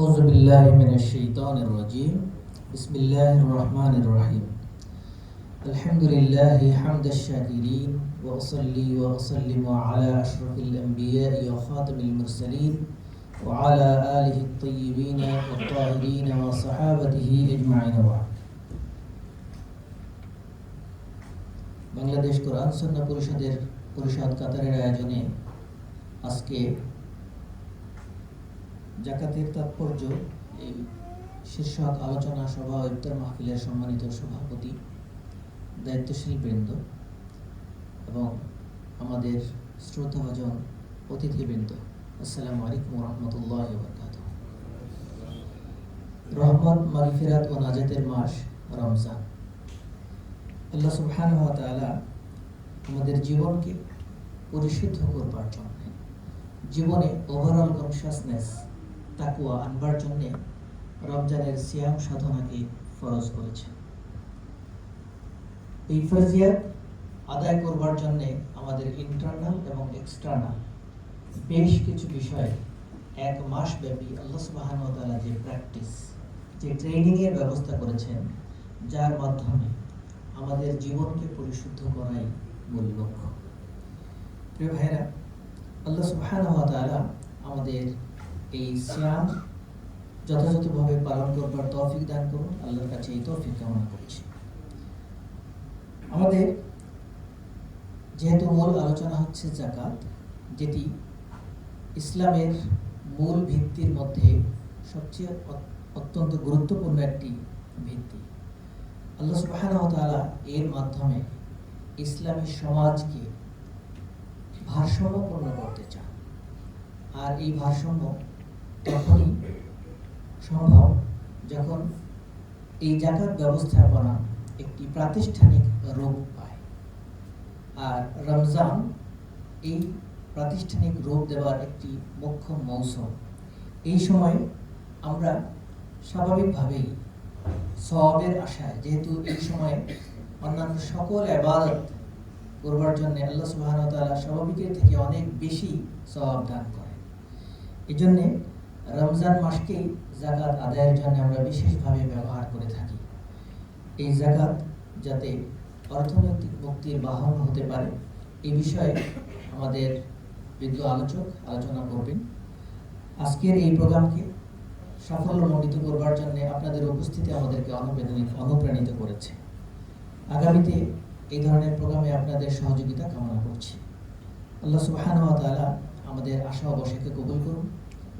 أعوذ بالله من الشيطان الرجيم بسم الله الرحمن الرحيم الحمد لله حمد الشاكرين وأصلي وأسلم على أشرف الأنبياء وخاتم المرسلين وعلى آله الطيبين الطاهرين وصحابته أجمعين وبعد বাংলাদেশ কোরআন সন্না পরিষদের পরিষদ কাতারের আয়োজনে আজকে জাকাতের তাৎপর্য এই শীর্ষক আলোচনা সভা ইফতার মাহফিলের সম্মানিত সভাপতি, দায়িত্বশীল বৃন্দ এবং আমাদের শ্রদ্ধাভাজন অতিথিবৃন্দ। আসসালামু আলাইকুম রহমতুল্লাহ বরকাত রহমত, মাগফিরাত ও নাজাতের মাস রমজান। আল্লাহ তাআলা আমাদের জীবনকে পরিশুদ্ধ করবার জন্য জীবনে ওভারঅল কনসিয়াসনেস তাকুয়া আনবার জন্যে রমজানের সিয়াম সাধনাকে ফরজ করেছেন এই ফরজিয়াত আদায় করবার জন্যে আমাদের ইন্টারনাল এবং এক্সটার্নাল বেশ কিছু বিষয়ে এক মাস ব্যাপী আল্লাহ সুবাহানতালা যে প্র্যাকটিস যে ট্রেনিংয়ের ব্যবস্থা করেছেন, যার মাধ্যমে আমাদের জীবনকে পরিশুদ্ধ করাই মূল লক্ষ্য। প্রিয় ভাইরা আল্লাহ সুবহানাহু আমাদের এই সিয়াম যথাযথভাবে পালন করবার তৌফিক দান করুন। আল্লাহর কাছে এই তৌফিক কামনা করছি। আমাদের যেহেতু মূল আলোচনা হচ্ছে জাকাত যেটি ইসলামের মূল ভিত্তির মধ্যে সবচেয়ে অত্যন্ত গুরুত্বপূর্ণ একটি ভিত্তি। আল্লাহ তাআলা এর মাধ্যমে ইসলামী সমাজকে ভারসাম্যপূর্ণ করতে চান। আর এই ভারসাম্য সম্ভব যখন এই জাকাত ব্যবস্থাপনা একটি প্রাতিষ্ঠানিক রূপ পায়। আর রমজান এই প্রাতিষ্ঠানিক রূপ দেওয়ার একটি মুখ্য মৌসুম। এই সময় আমরা স্বাভাবিকভাবেই সবের আশায়, যেহেতু এই সময় অন্যান্য সকল আবাদত করবার জন্য আল্লাহ সুবাহ স্বাভাবিকের থেকে অনেক বেশি সবাব দান করে এই জন্যে রমজান মাসকেই জাকাত আদায়ের জন্য আমরা বিশেষভাবে ব্যবহার করে থাকি। এই জাকাত যাতে অর্থনৈতিক মুক্তির বাহন হতে পারে এই বিষয়ে আমাদের বিজ্ঞ আলোচক আলোচনা করবেন। আজকের এই প্রোগ্রামকে সাফল্যমণ্ডিত করবার জন্য আপনাদের উপস্থিতি আমাদেরকে অনুপ্রেরণিত অনুপ্রাণিত করেছে। আগামীতে এই ধরনের প্রোগ্রামে আপনাদের সহযোগিতা কামনা করছি। আল্লাহ ওয়া আমাদের আশা বসাকে কবুল করুন।